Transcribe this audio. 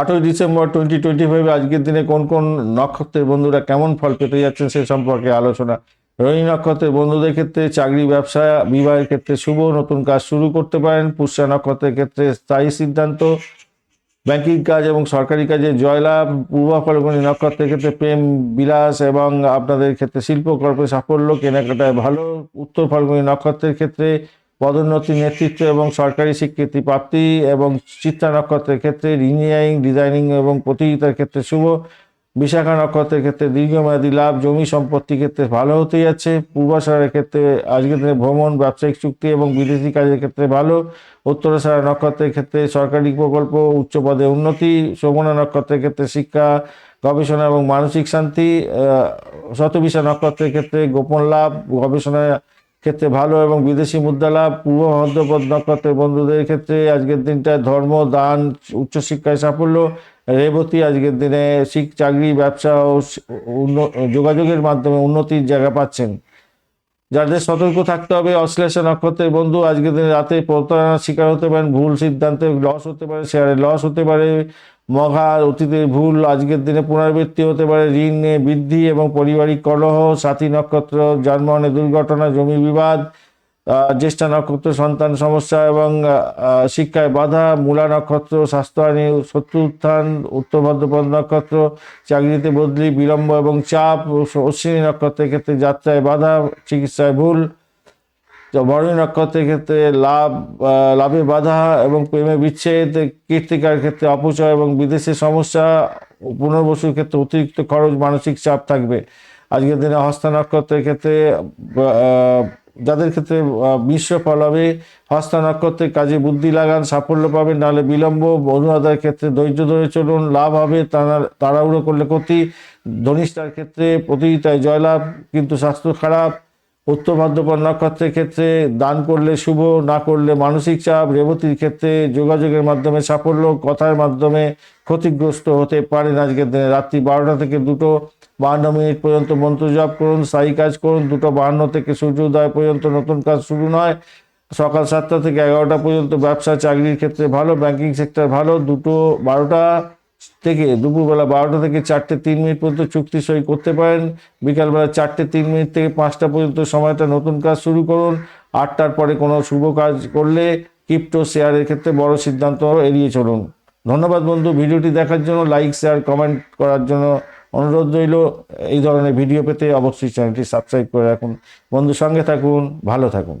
আটই December twenty twenty ফাইভে আজকের দিনে কোন কোন নক্ষত্রের বন্ধুরা কেমন ফল পেতে যাচ্ছেন সে সম্পর্কে আলোচনা। রোহিণী নক্ষত্রের বন্ধুদের ক্ষেত্রে চাকরি, ব্যবসা, বিবাহের ক্ষেত্রে শুভ, নতুন কাজ শুরু করতে পারেন। পুষ্যা নক্ষত্রের ক্ষেত্রে স্থায়ী সিদ্ধান্ত, ব্যাংকিং কাজ এবং সরকারি কাজে জয়লাভ। পূর্ব ফাল্গুনী নক্ষত্রের ক্ষেত্রে প্রেম, বিলাস এবং আপনাদের ক্ষেত্রে শিল্পকল্পে সাফল্য, কেনাকাটায় ভালো। উত্তর ফাল্গুনী নক্ষত্রের ক্ষেত্রে পদোন্নতি নেতৃত্ব এবং সরকারি স্বীকৃতি প্রাপ্তি এবং চিত্রা নক্ষত্রের ক্ষেত্রে ইঞ্জিনিয়ারিং, ডিজাইনিং এবং প্রতিযোগিতার ক্ষেত্রে শুভ, বিশাখা নক্ষত্রের ক্ষেত্রে দীর্ঘমেয়াদী লাভ, জমি সম্পত্তির ক্ষেত্রে ভালো হতে যাচ্ছে, পূর্বাশারের ক্ষেত্রে আজকের দিনে ভ্রমণ, ব্যবসায়িক চুক্তি এবং বিদেশি কাজের ক্ষেত্রে ভালো, উত্তরাশারা নক্ষত্রের ক্ষেত্রে সরকারি প্রকল্প উচ্চ পদে উন্নতি, শোভনা নক্ষত্রের ক্ষেত্রে শিক্ষা, গবেষণা এবং মানসিক শান্তি শতবিশা নক্ষত্রের ক্ষেত্রে গোপন লাভ গবেষণা ক্ষেত্রে ভালো এবং বিদেশি মুদ্রা লাভ, পূর্ব মধ্যপদ নক্ষত্রের বন্ধুদের ক্ষেত্রে আজকের দিনটা ধর্ম, দান, উচ্চশিক্ষায় সাফল্য, রেবতী আজকের দিনে শিখ, চাকরি, ব্যবসা ও যোগাযোগের মাধ্যমে উন্নতির জায়গা পাচ্ছেন। যাদের সতর্ক থাকতে হবে, অশ্লেষা নক্ষত্রের বন্ধু আজকের দিনে রাতে প্রতারণার শিকার হতে পারেন, ভুল সিদ্ধান্তে লস হতে পারে, শেয়ারে লস হতে পারে মঘা অতীতের ভুল আজকের দিনে পুনরাবৃত্তি হতে পারে। ঋণ বৃদ্ধি এবং পারিবারিক কলহ, সাথী নক্ষত্র যানবাহনে দুর্ঘটনা, জমি বিবাদ জ্যেষ্ঠা নক্ষত্র, সন্তান সমস্যা এবং শিক্ষায় বাধা, মূলা নক্ষত্র স্বাস্থ্যহানি শত্রু উত্থান, উত্তর ভদ্রপদ নক্ষত্র, চাকরিতে বদলি, বিলম্ব এবং চাপ, অশ্বিনী নক্ষত্রের ক্ষেত্রে যাত্রায় বাধা, চিকিৎসায় ভুল বরণী নক্ষত্রের ক্ষেত্রে লাভ লাভে বাধা এবং প্রেমে বিচ্ছেদ, কীর্তিকার ক্ষেত্রে অপচয় এবং বিদেশের সমস্যা পুনর্বসুর ক্ষেত্রে অতিরিক্ত খরচ, মানসিক চাপ থাকবে। আজকের দিনে হস্তা নক্ষত্রের ক্ষেত্রে যাদের ক্ষেত্রে মিশ্র ফল হবে, হস্তা নক্ষত্রের কাজে বুদ্ধি লাগান, সাফল্য পাবেন, নাহলে বিলম্ব অনুরাধার ক্ষেত্রে ধৈর্য ধরে চলুন, লাভ হবে তাড়াহুড়ো করলে ক্ষতি, ধনিষ্ঠার ক্ষেত্রে প্রতিযোগিতায় জয়লাভ, কিন্তু স্বাস্থ্য খারাপ উত্তর নক্ষত্রের ক্ষেত্রে দান করলে শুভ, না করলে মানসিক চাপ, রেবতীর ক্ষেত্রে যোগাযোগের মাধ্যমে সাফল্য, কথার মাধ্যমে ক্ষতিগ্রস্ত হতে পারেন আজকের দিনে। রাত্রি বারোটা থেকে দুটো বাহান্ন মিনিট পর্যন্ত মন্ত্র জপ করুন, স্থায়ী কাজ করুন, দুটো বাহান্ন থেকে সূর্যোদয় পর্যন্ত নতুন কাজ শুরু নয়। সকাল সাতটা থেকে এগারোটা পর্যন্ত ব্যবসা, চাকরির ক্ষেত্রে ভালো ব্যাংকিং সেক্টর ভালো, দুটো বারোটা থেকে দুপুরবেলা বারোটা থেকে চারটে তিন মিনিট পর্যন্ত চুক্তি সই করতে পারেন। বিকালবেলা চারটে তিন মিনিট থেকে পাঁচটা পর্যন্ত সময়টা নতুন কাজ শুরু করুন। আটটার পরে কোনো শুভ কাজ করলে ক্রিপ্টো শেয়ারের ক্ষেত্রে বড় সিদ্ধান্ত এড়িয়ে চলুন। ধন্যবাদ বন্ধু, ভিডিওটি দেখার জন্য লাইক, শেয়ার, কমেন্ট করার জন্য অনুরোধ রইল। এই ধরনের ভিডিও পেতে অবশ্যই চ্যানেলটি সাবস্ক্রাইব করে রাখুন। বন্ধু সঙ্গে থাকুন, ভালো থাকুন।